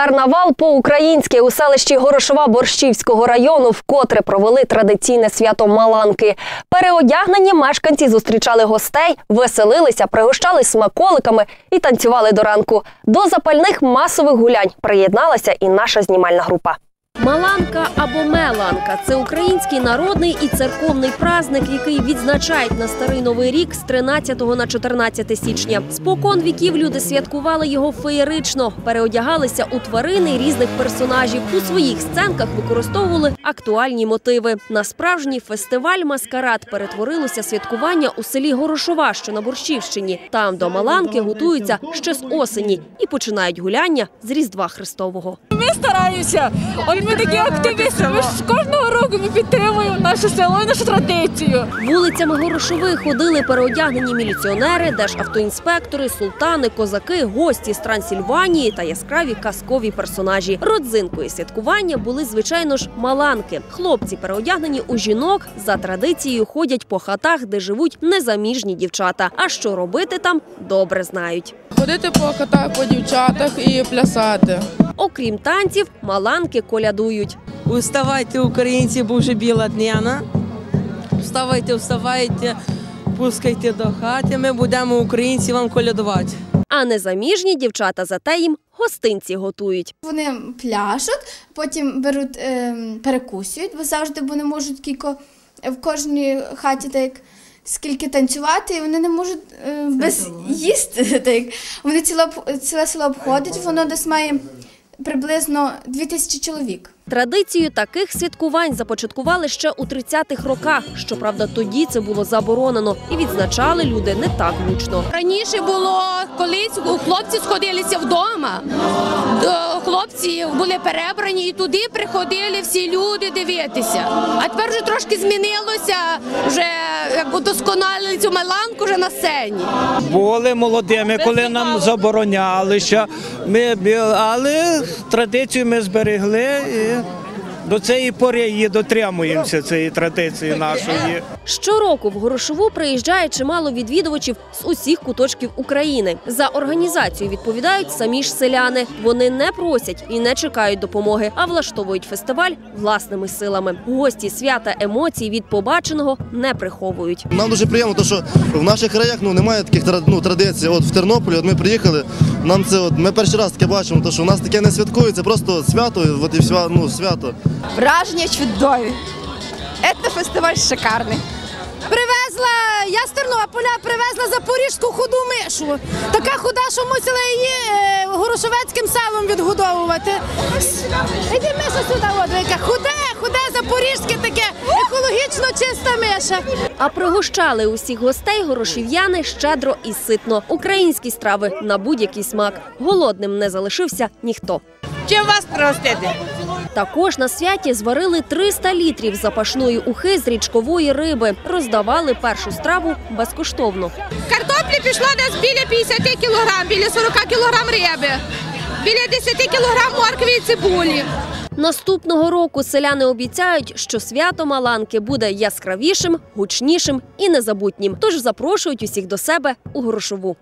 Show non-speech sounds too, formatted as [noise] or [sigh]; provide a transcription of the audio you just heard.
Карнавал по-українськи у селищі Горошова Борщівського району вкотре провели традиційне свято Маланки. Переодягнені мешканці зустрічали гостей, веселилися, пригощали смаколиками і танцювали до ранку. До запальних масових гулянь приєдналася і наша знімальна група. Маланка або Меланка це український народний і церковний праздник, який відзначають на старий новий рік з 13 на 14 січня. Спокон віків люди святкували його феєрично, переодягалися у тварини різних персонажів. У своїх сценках використовували актуальні мотиви. На справжній фестиваль маскарад перетворилося святкування у селі Горошова, що на Борщівщині. Там до Маланки готуються ще з осені і починають гуляння з Різдва Христового. Ми стараємося. От ми такі активісти. Ми ж кожного року ми підтримуємо наше село і нашу традицію. Вулицями Горошови ходили переодягнені міліціонери, державтоінспектори, султани, козаки, гості з Трансильванії та яскраві казкові персонажі. Родзинкою святкування були, звичайно ж, маланки. Хлопці, переодягнені у жінок, за традицією ходять по хатах, де живуть незаміжні дівчата. А що робити там, добре знають. Ходити по хатах, по дівчатах і плясати. Окрім танців, маланки колядують. Уставайте, українці, бо вже біла дняна. Вставайте, вставайте, пускайте до хати. Ми будемо українці вам колядувати. А незаміжні дівчата зате їм гостинці готують. Вони пляшуть, потім беруть, ем, перекусують, бо завжди вони можуть кілько в кожній хаті так як скільки танцювати, і вони не можуть е, без їсти. [laughs] Так. як. Вони ціле, ціле село обходять, воно десь має приблизно 2000 чоловік. Традицію таких святкувань започаткували ще у 30-х роках. Щоправда, тоді це було заборонено і відзначали люди не так гучно. Раніше було колись у хлопці сходилися вдома. Хлопці були перебрані і туди приходили всі люди дивитися. А тепер вже трошки змінилося, вже як удосконалили цю меланку вже на сцені. були молодими, коли нам заборонялися. Ми, але традицію ми зберегли і до цієї пори її дотримуємося, цієї традиції нашої. Щороку в Горошову приїжджає чимало відвідувачів з усіх куточків України. За організацію відповідають самі ж селяни. Вони не просять і не чекають допомоги, а влаштовують фестиваль власними силами. Гості свята емоцій від побаченого не приховують. Нам дуже приємно, тому що в наших краях ну, немає таких ну, традицій. От в Тернополі от ми приїхали, нам це от, ми перший раз таке бачимо, тому що у нас таке не святкується, просто свято, от і ну, свято. Враження чудові. Етнофестиваль шикарний. Привезла, я з Тернополя привезла запорізьку худу мишу. Така худа, що мусила її е, горошовецьким салом відгодовувати. Іди миша сюди, от, яка худе, худе запорізьке таке, екологічно чиста миша. А пригощали усіх гостей горошів'яни щедро і ситно. Українські страви на будь-який смак. Голодним не залишився ніхто. Чим вас пригостити? Також на святі зварили 300 літрів запашної ухи з річкової риби. Роздавали першу страву безкоштовно. Картоплі пішло десь біля 50 кілограм, біля 40 кілограм риби, біля 10 кілограм моркві і цибулі. Наступного року селяни обіцяють, що свято Маланки буде яскравішим, гучнішим і незабутнім. Тож запрошують усіх до себе у Горошову.